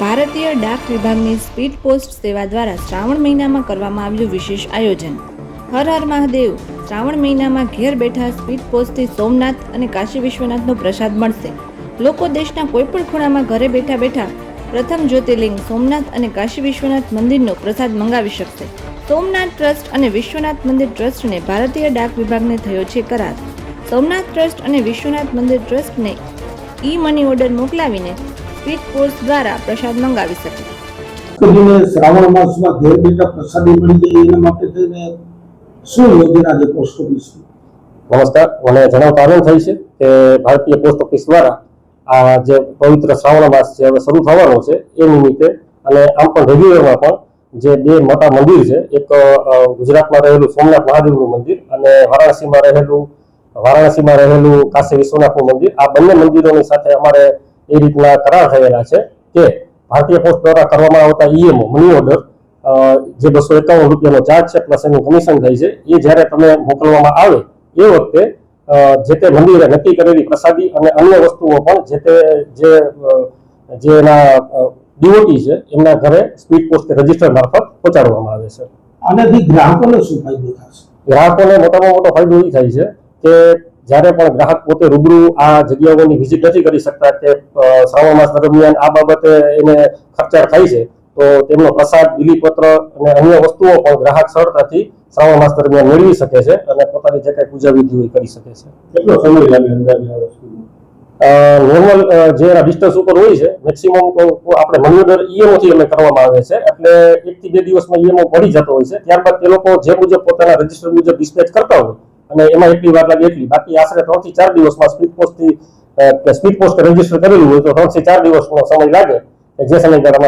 ભારતીય ડાક વિભાગની speed post સેવા દ્વારા શ્રાવણ મહિનામાં કરવામાં આવ્યું વિશેષ આયોજન. હર હર મહાદેવ, શ્રાવણ મહિનામાં ઘેર બેઠા સ્પીડ પોસ્ટથી સોમનાથ અને કાશી વિશ્વનાથનો પ્રસાદ મળશે. લોકો દેશના કોઈપણ ખૂણામાં ઘરે બેઠા બેઠા પ્રથમ જ્યોતિર્લિંગ સોમનાથ અને કાશી વિશ્વનાથ મંદિરનો પ્રસાદ મંગાવી શકશે. સોમનાથ ટ્રસ્ટ અને વિશ્વનાથ મંદિર ટ્રસ્ટને ભારતીય ડાક વિભાગને થયો છે કરાર. સોમનાથ ટ્રસ્ટ અને વિશ્વનાથ મંદિર ટ્રસ્ટને ઈ મની ઓર્ડર મોકલાવીને સ્પીડ પોસ્ટ દ્વારા પ્રસાદ મંગાવી શકે કરીને શ્રાવણ માસમાં ઘેર બેઠા પ્રસાદી મળી જાય એના માટે થઈને શું યોજના છે પોસ્ટ ઓફિસ નમસ્કાર મને જણાવતા આનંદ થાય છે કે ભારતીય પોસ્ટ ઓફિસ દ્વારા આ જે પવિત્ર શ્રાવણ માસ છે હવે શરૂ થવાનો છે એ નિમિત્તે અને આમ પણ રેગ્યુલરમાં પણ જે બે મોટા મંદિર છે એક ગુજરાતમાં રહેલું સોમનાથ મહાદેવનું મંદિર અને વારાણસીમાં રહેલું વારાણસીમાં રહેલું કાશી વિશ્વનાથનું મંદિર આ બંને મંદિરોની સાથે અમારે એ રીતના કરાર થયેલા છે કે ભારતીય પોસ્ટ દ્વારા કરવામાં આવતા ઈએમઓ મની ઓર્ડર જે બસો એકાવન રૂપિયાનો ચાર્જ છે પ્લસ એનું કમિશન થાય છે એ જ્યારે તમે મોકલવામાં આવે એ વખતે જે તે મંદિરે નક્કી કરેલી પ્રસાદી અને અન્ય વસ્તુઓ પણ જે તે જે જે એના ડીઓટી છે એમના ઘરે સ્પીડ પોસ્ટ રજિસ્ટર મારફત પહોંચાડવામાં આવે છે. આનાથી ગ્રાહકોને શું ફાયદો થશે ગ્રાહકોને મોટામાં મોટો ફાયદો એ થાય છે કે જ્યારે પણ ગ્રાહક પોતે રૂબરૂ આ જગ્યાઓની વિઝિટ નથી કરી શકતા કે શ્રાવણ માસ દરમિયાન આ બાબતે એને ખર્ચાળ થાય છે તો તેમનો પ્રસાદ બિલીપત્ર અને અન્ય વસ્તુઓ પણ ગ્રાહક સરળતાથી શ્રાવણ માસ દરમિયાન મેળવી શકે છે અને પોતાની જે કંઈ પૂજા વિધિ હોય કરી શકે છે. કેટલો સમય લાગે નોર્મલ જે ડિસ્ટન્સ ઉપર હોય છે મેક્સિમમ આપણે મનોદર ઈએમઓ થી અમે કરવામાં આવે છે એટલે એક થી બે દિવસમાં ઈએમઓ પડી જતો હોય છે ત્યારબાદ તે લોકો જે મુજબ પોતાના રજિસ્ટર મુજબ ડિસ્પેચ કરતા હોય અને એમાં એટલી વાર લાગે એટલી. બાકી આશરે ત્રણથી ચાર દિવસમાં સ્પીડ પોસ્ટથી સ્પીડ પોસ્ટ રજિસ્ટર કરેલું હોય તો ત્રણથી ચાર દિવસનો સમય લાગે જે સમયગાળામાં